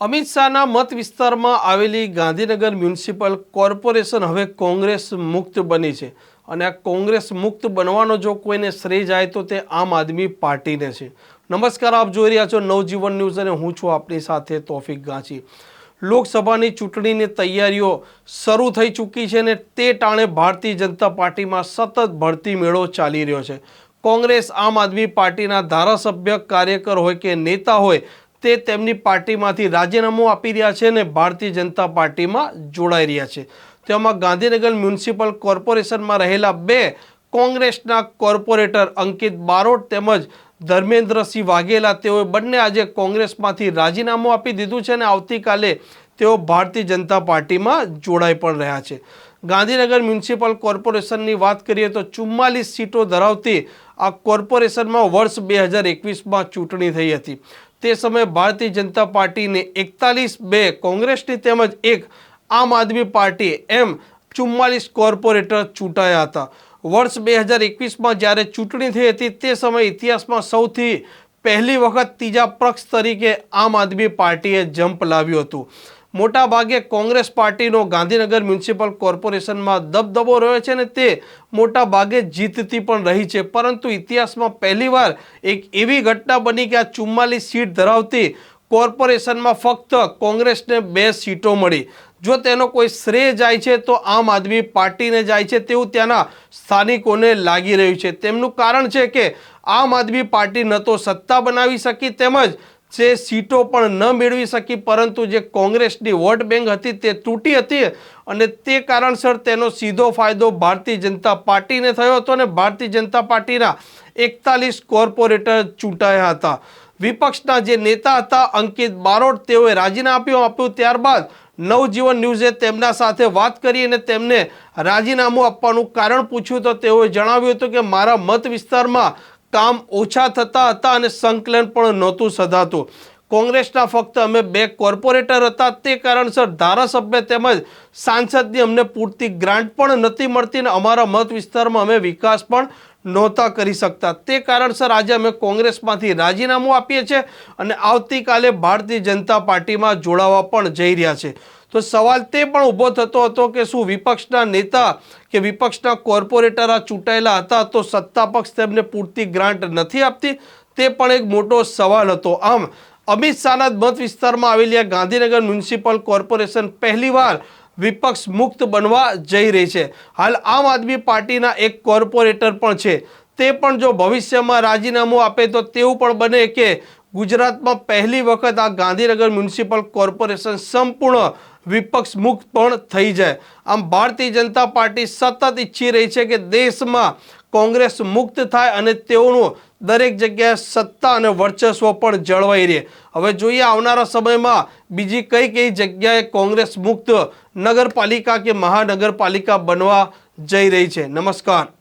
અમિત શાહના મત વિસ્તારમાં આવેલી ગાંધીનગર મ્યુનિસિપલ કોર્પોરેશન હવે કોંગ્રેસ મુક્ત બની છે. અને આ કોંગ્રેસ મુક્ત બનવાનો જો કોઈને શ્રેય જાય તો તે આમ આદમી પાર્ટીને છે. નમસ્કાર, આપ જોઈ રહ્યા છો નવજીવન ન્યૂઝ અને હું છું આપની સાથે તોફિક ગાંચી. લોકસભાની ચૂંટણીની તૈયારીઓ શરૂ થઈ ચૂકી છે અને તે ટાણે ભારતીય જનતા પાર્ટીમાં સતત ભરતી મેળો ચાલી રહ્યો છે. કોંગ્રેસ આમ આદમી પાર્ટીના ધારાસભ્ય, કાર્યકર હોય કે નેતા હોય તે તેમની પાર્ટીમાંથી રાજીનામું આપી રહ્યા છે અને ભારતીય જનતા પાર્ટીમાં જોડાઈ રહ્યા છે. તેમાં ગાંધીનગર મ્યુનિસિપલ કોર્પોરેશનમાં રહેલા બે કોંગ્રેસના કોર્પોરેટર અંકિત બારોટ તેમજ ધર્મેન્દ્રસિંહ વાઘેલા, તેઓએ બંને આજે કોંગ્રેસમાંથી રાજીનામું આપી દીધું છે અને આવતીકાલે તેઓ ભારતીય જનતા પાર્ટીમાં જોડાઈ પણ રહ્યા છે. ગાંધીનગર મ્યુનિસિપલ કોર્પોરેશનની વાત કરીએ તો ચુમ્માલીસ સીટો ધરાવતી આ કોર્પોરેશનમાં વર્ષ બે હજાર એકવીસમાં ચૂંટણી થઈ હતી. તે સમયે ભારતીય જનતા પાર્ટીને એકતાલીસ બે, કોંગ્રેસની તેમજ એક આમ આદમી પાર્ટી એમ ચુમ્માલીસ કોર્પોરેટર ચૂંટાયા હતા. વર્ષ બે હજાર એકવીસમાં જ્યારે ચૂંટણી થઈ હતી, તે સમયે ઇતિહાસમાં સૌથી પહેલી વખત ત્રીજા પક્ષ તરીકે આમ આદમી પાર્ટીએ જંપ લાવ્યું હતું. મોટા ભાગે કોંગ્રેસ પાર્ટીનો ગાંધીનગર મ્યુનિસિપલ કોર્પોરેશનમાં દબદબો રહ્યો છે અને તે મોટા ભાગે જીતતી પણ રહી છે. પરંતુ ઇતિહાસમાં પહેલીવાર એક એવી ઘટના બની કે આ ચુમ્માલીસ સીટ ધરાવતી કોર્પોરેશનમાં ફક્ત કોંગ્રેસને બે સીટો મળી. જો તેનો કોઈ શ્રેય જાય છે, તો આમ આદમી પાર્ટીને જાય છે તેવું ત્યાંના સ્થાનિકોને લાગી રહ્યું છે. તેમનું કારણ છે કે આમ આદમી પાર્ટી ન તો સત્તા બનાવી શકી, તેમજ જે સીટો પણ ન મેળવી શકી, પરંતુ જે કોંગ્રેસની વોટ બેંક હતી તે તૂટી હતી અને તે કારણસર તેનો સીધો ફાયદો ભારતીય જનતા પાર્ટીને થયો હતો અને ભારતીય જનતા પાર્ટીના એકતાલીસ કોર્પોરેટર ચૂંટાયા હતા. વિપક્ષના જે નેતા હતા, અંકિત બારોટ, તેઓએ રાજીનામું આપ્યું. ત્યારબાદ નવજીવન ન્યૂઝે તેમના સાથે વાત કરી અને તેમને રાજીનામું આપવાનું કારણ પૂછ્યું તો તેઓએ જણાવ્યું હતું કે, મારા મત વિસ્તારમાં કામ ઓછા થતા હતા અને સંકલન પણ નહોતું સધાતું. કોંગ્રેસના ફક્ત અમે બે કોર્પોરેટર હતા, તે કારણસર ધારાસભ્ય તેમજ સાંસદની અમને પૂરતી ગ્રાન્ટ પણ નથી મળતી અને અમારા મત વિસ્તારમાં અમે વિકાસ પણ નહોતા કરી શકતા. તે કારણસર આજે અમે કોંગ્રેસમાંથી રાજીનામું આપીએ છીએ અને આવતીકાલે ભારતીય જનતા પાર્ટીમાં જોડાવા પણ જઈ રહ્યા છે. તો સવાલ તે પણ ઊભો થતો હતો કે શું વિપક્ષના નેતા કે વિપક્ષના કોર્પોરેટર આ ચૂંટાયેલા હતા તો સત્તા પક્ષ તેમને પૂરતી ગ્રાન્ટ નથી આપતી? તે પણ એક મોટો સવાલ હતો. આમ અમિત શાહના મત વિસ્તારમાં આવેલી આ ગાંધીનગર મ્યુનિસિપલ કોર્પોરેશન પહેલીવાર વિપક્ષ મુક્ત બનવા જઈ રહી છે. હાલ આમ આદમી પાર્ટીના એક કોર્પોરેટર પણ છે. તે પણ જો ભવિષ્યમાં રાજીનામું આપે તો તેવું પણ બને કે ગુજરાતમાં પહેલી વખત આ ગાંધીનગર મ્યુનિસિપલ કોર્પોરેશન સંપૂર્ણ વિપક્ષ મુક્ત પણ થઈ જાય. આમ ભારતીય જનતા પાર્ટી સતત ઈચ્છી રહી છે કે દેશમાં કોંગ્રેસ મુક્ત થાય અને તેઓનું દરેક જગ્યાએ સત્તા અને વર્ચસ્વ પણ જળવાઈ રહે. હવે જોઈએ આવનારા સમયમાં બીજી કઈ કઈ જગ્યાએ કોંગ્રેસ મુક્ત નગરપાલિકા કે મહાનગરપાલિકા બનવા જઈ રહી છે. નમસ્કાર.